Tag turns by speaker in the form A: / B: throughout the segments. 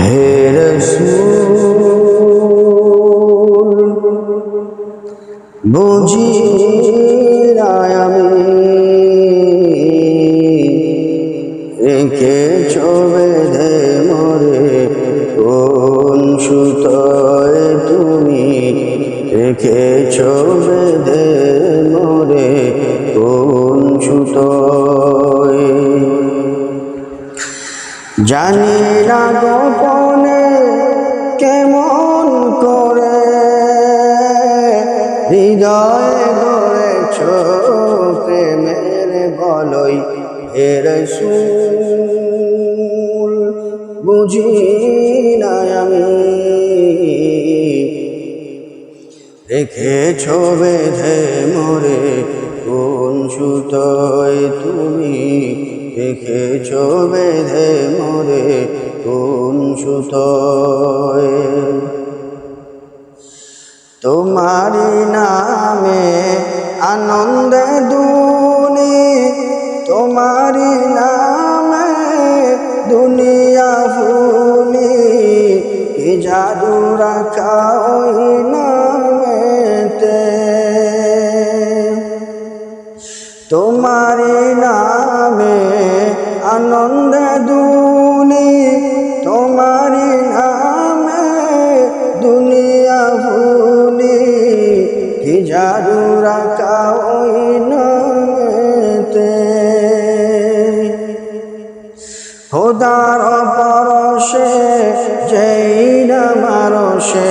A: হে রসূল বুঝি আমি। রেখে বেঁধে মরে, কোন সুতোয় তুমি? রেখেছ বেঁধে মরে, কোন সুতোয় জানি না গোপনে কেমন করে হৃদয়ে গড়েছ প্রেমের বলই এর সুল বুঝি না আমি রেখেছ বেঁধে মরে কোন সুতোয় তুমি রেখেছ বেঁধে মরে কোন সুতোয়? তোমারি নামে আনন্দে দুনি তোমারি নামে দুনিয়া ফুলি, কি জাদু রাখা নামেতে? তোমারি নামে জাদু রাখা ওই নামেতে খোদার পরশে, যেই না মারসে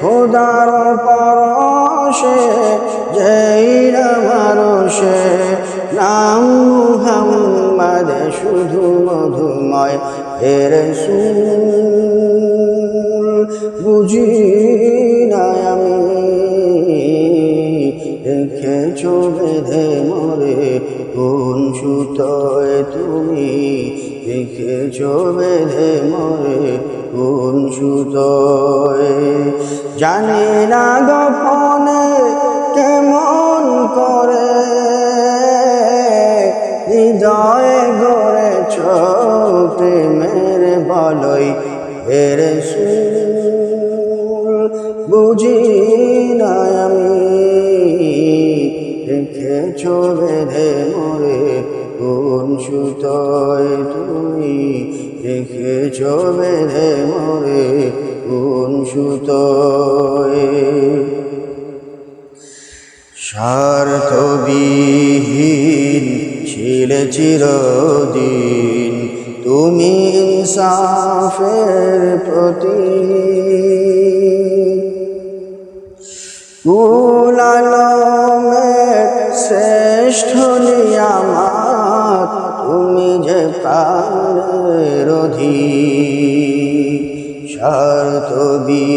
A: খোদার পরশে, যেই না মারসে নাম মুহাম্মদ শুধু মধুময় সুল বুঝি না আমি রেখেছ বেঁধে মরে, কোন সুতোয় তুমি রেখেছ বেঁধে মরে, কোন সুতোয়? জানি না গোপনে কেমন করে, হৃদয়ে প্রেমের বলই এর সুর, বুঝি বেঁধে মরে, কোন সুতোয় তুমি রেখেছ বেঁধে মরে, কোন সুতোয়? স্বার্থবিহীন ছিলে চিরদিন, তুমি ইনসাফের প্রতি কুলালমের শ্রেষ্ঠ নিয়ামাত তুমি যে প্রাণের অধীন স্বার্থবিহীন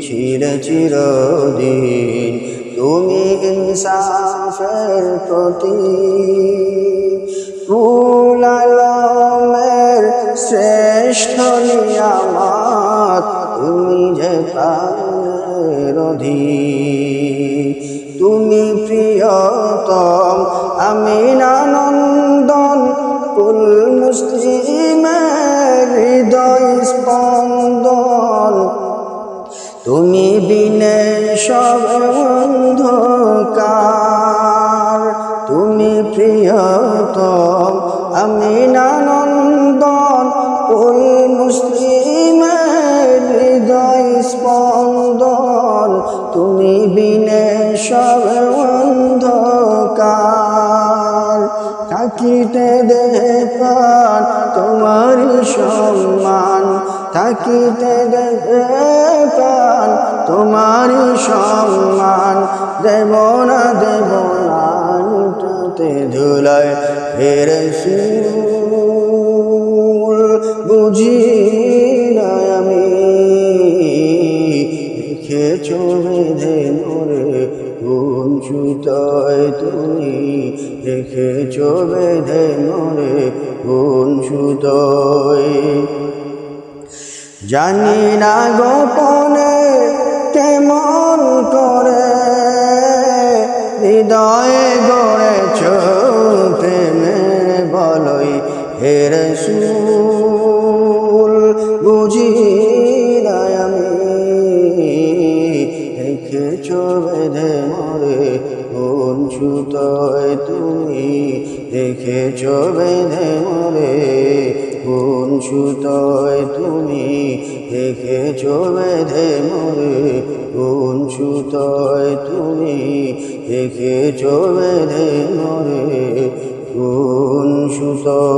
A: ছিলে চিরদিন তুমি ইনসাফের প্রতি তুমি প্রিয়তম আমিনানন্দন কুল মুসলিমের হৃদয় স্পন্দন। তুমি বিনে সব অন্ধকার। তুমি প্রিয়তম আমিনানন্দন সব অন্ধকার। থাকিতে দে প্রাণ, তোমারই সম্মান। থাকিতে দে প্রাণ, তোমারই সম্মান। দেব না দেব না লুটাতে ধুলায় ফের বুঝি না আমি মরে কোন সুতায় তুমি চবে বেঁধে মরে কোন সুতয়। জানি না গোপনে কেমন করে হৃদয়ে গড়েছ প্রেমের বলই হেরে সুল বুঝি আমি চবে বেঁধে মরে সুতোয় তুমি রেখেছ বেঁধে মরে। কোন সুতোয় তুমি রেখেছ বেঁধে মরে। কোন সুতোয় তুমি রেখেছ বেঁধে মরে। কোন সুতোয়